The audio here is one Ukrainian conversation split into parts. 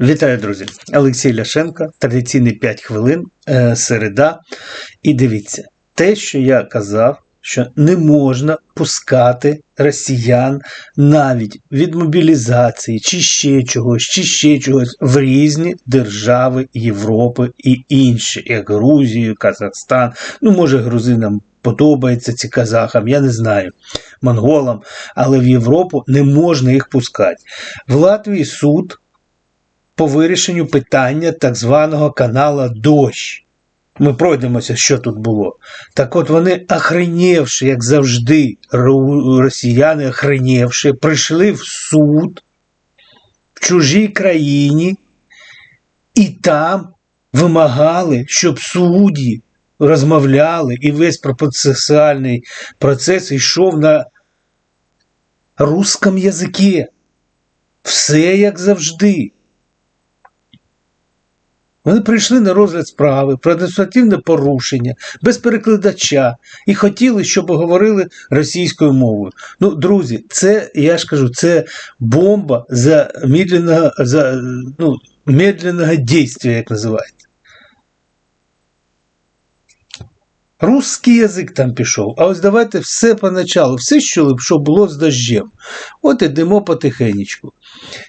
Вітаю, друзі! Олексій Ляшенко, традиційний 5 хвилин, е, середа. І дивіться, те, що я казав, що не можна пускати росіян навіть від мобілізації, чи ще чогось, чи ще чогось в різні держави Європи і інші, як Грузію, Казахстан. Ну, може, грузинам подобається ці казахам, я не знаю, монголам, але в Європу не можна їх пускати. В Латвії суд по вирішенню питання так званого канала Дощ. Ми пройдемося, що тут було. Так от вони, охренівши, як завжди, росіяни, охренівши, прийшли в суд в чужій країні і там вимагали, щоб судді розмовляли, і весь процесуальний процес йшов на русском язикі. Все як завжди. Вони прийшли на розгляд справи про адміністративне порушення без перекладача і хотіли, щоб говорили російською мовою. Ну, друзі, це я ж кажу, це бомба за медленного, за, ну, медленного дійства, як називається. Русський язик там пішов, а ось давайте все поначалу, все, що, що було з дождем. От ідемо потихенечку.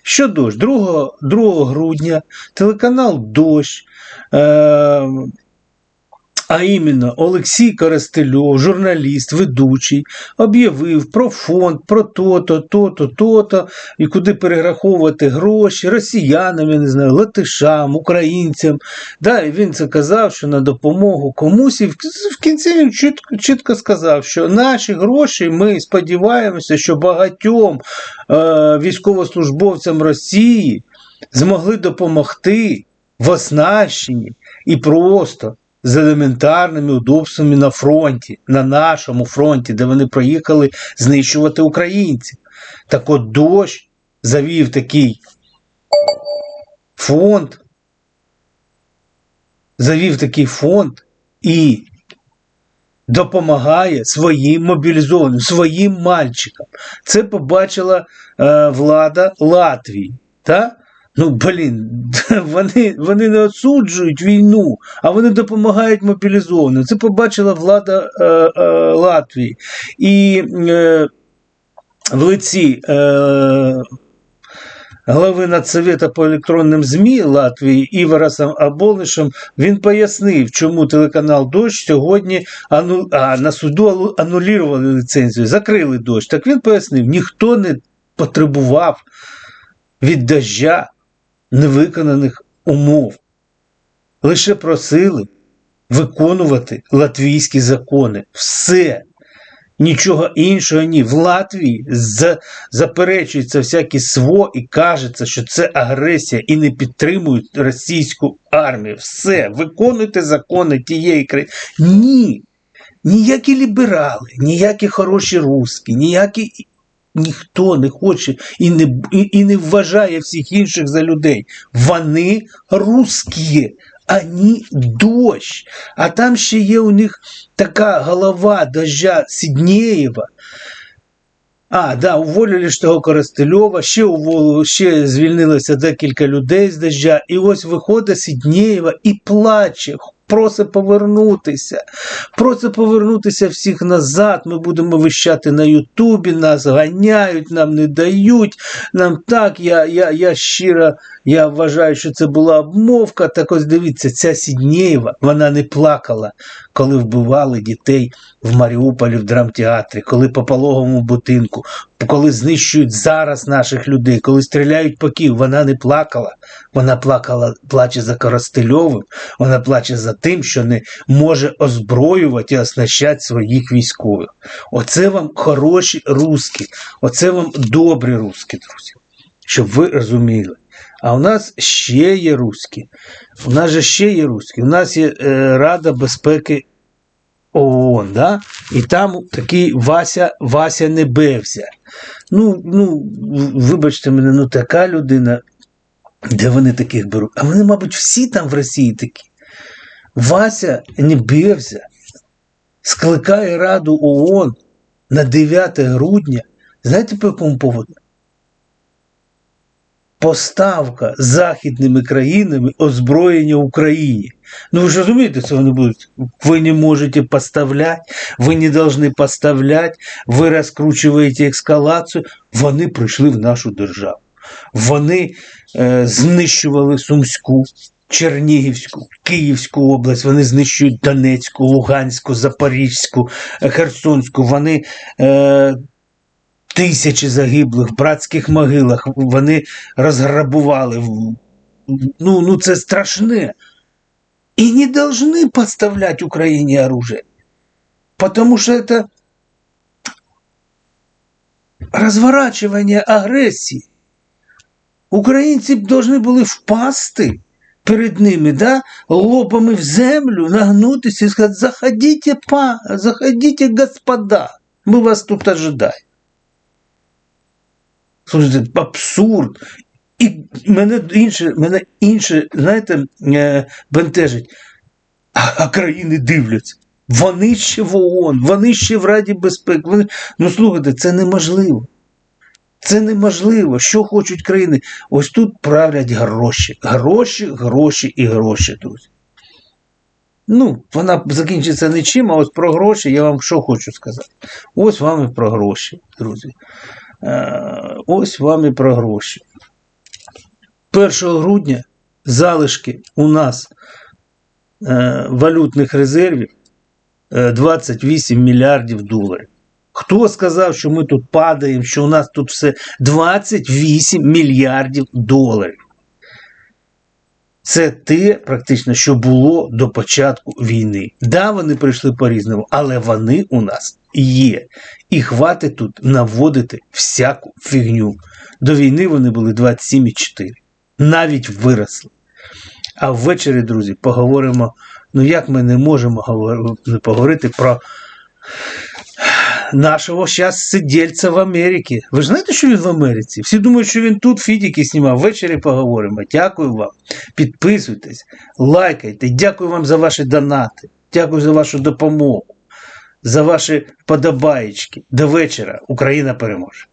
Що дощ? 2, 2 грудня телеканал Дощ, е, а іменно Олексій Коростельов, журналіст, ведучий, об'явив про фонд, про то-то, то-то, то-то, і куди перераховувати гроші росіянам, я не знаю, латишам, українцям. Да, і він це казав, що на допомогу комусь, і в кінці він чітко, чітко сказав, що наші гроші ми сподіваємося, що багатьом е, військовослужбовцям Росії змогли допомогти в оснащенні і просто з елементарними удобствами на фронті, на нашому фронті, де вони проїхали знищувати українців. Так от дощ завів такий фонд, завів такий фонд і допомагає своїм мобілізованим, своїм мальчикам. Це побачила е, влада Латвії. Та? Ну, блін, вони, вони не осуджують війну, а вони допомагають мобілізованим. Це побачила влада е, е, Латвії. І е, в лиці е, глави Нацсовета по електронним ЗМІ Латвії Іварасом Аболишем він пояснив, чому телеканал Дощ сьогодні ану, а, на суду ану- анулювали ліцензію, закрили дощ. Так він пояснив, ніхто не потребував від дождя невиконаних умов. Лише просили виконувати латвійські закони. Все. Нічого іншого ні. В Латвії за, заперечується всякі СВО і кажеться, що це агресія і не підтримують російську армію. Все, виконуйте закони тієї країни. Ні. Ніякі ліберали, ніякі хороші русські, ніякі ніхто не хоче і не, і, і не вважає всіх інших за людей. Вони русські, ані дощ. А там ще є у них така голова дождя Сіднєєва. А, да, уволили ж того Коростельова, ще, ще звільнилося декілька людей з дождя. І ось виходить Сіднєєва і плаче, просить повернутися. Просить повернутися всіх назад. Ми будемо вищати на Ютубі, нас ганяють, нам не дають. Нам так, я, я, я щиро я вважаю, що це була обмовка. Так ось дивіться, ця Сіднєєва, вона не плакала, коли вбивали дітей в Маріуполі в драмтеатрі, коли по пологовому будинку, коли знищують зараз наших людей, коли стріляють по Києву, вона не плакала. Вона плакала, плаче за Коростельовим, вона плаче за тим, що не може озброювати і оснащати своїх військових. Оце вам хороші русські, оце вам добрі русські, друзі, щоб ви розуміли. А у нас ще є руські. У нас же ще є руські. У нас є е, Рада безпеки ООН, да? і там такий Вася Вася Небевзя. Ну, ну, вибачте мене, ну така людина, де вони таких беруть? А вони, мабуть, всі там в Росії такі. Вася Небевзя скликає Раду ООН на 9 грудня. Знаєте по якому поводу? Поставка західними країнами озброєння Україні. Ну ви ж розумієте, це вони будуть. Ви не можете поставляти, ви не повинні поставляти, ви розкручуєте ескалацію. Вони прийшли в нашу державу. Вони е, знищували Сумську, Чернігівську, Київську область, вони знищують Донецьку, Луганську, Запорізьку, Херсонську. Вони е, тисячі загиблих в братських могилах. Вони розграбували. В- Ну, ну це страшне. И не должны поставлять Украине оружие. Потому что это разворачивание агрессии. Українці б должны були впасти перед ними, да, лобами в землю, нагнутися і сказати, заходите, па, заходите, господа, ми вас тут ожидаємо. Слухайте, абсурд. І мене інше, мене інше, знаєте, е, бентежить. А, а країни дивляться. Вони ще в ООН, вони ще в Раді безпеки. Вони... Ну слухайте, це неможливо. Це неможливо. Що хочуть країни? Ось тут правлять гроші. Гроші, гроші і гроші, друзі. Ну, вона закінчиться нічим, а ось про гроші я вам що хочу сказати. Ось вам і про гроші, друзі. Е, ось вам і про гроші. 1 грудня залишки у нас е, валютних резервів е, 28 мільярдів доларів. Хто сказав, що ми тут падаємо, що у нас тут все 28 мільярдів доларів? Це те, практично, що було до початку війни. Да, вони прийшли по-різному, але вони у нас є. І хватить тут наводити всяку фігню. До війни вони були 27,4. Навіть виросли. А ввечері, друзі, поговоримо. Ну як ми не можемо не поговорити про нашого зараз сидільця в Америці. Ви ж знаєте, що він в Америці? Всі думають, що він тут фідіки знімав. Ввечері поговоримо. Дякую вам. Підписуйтесь, лайкайте. Дякую вам за ваші донати. Дякую за вашу допомогу, за ваші подобаєчки. До вечора. Україна переможе.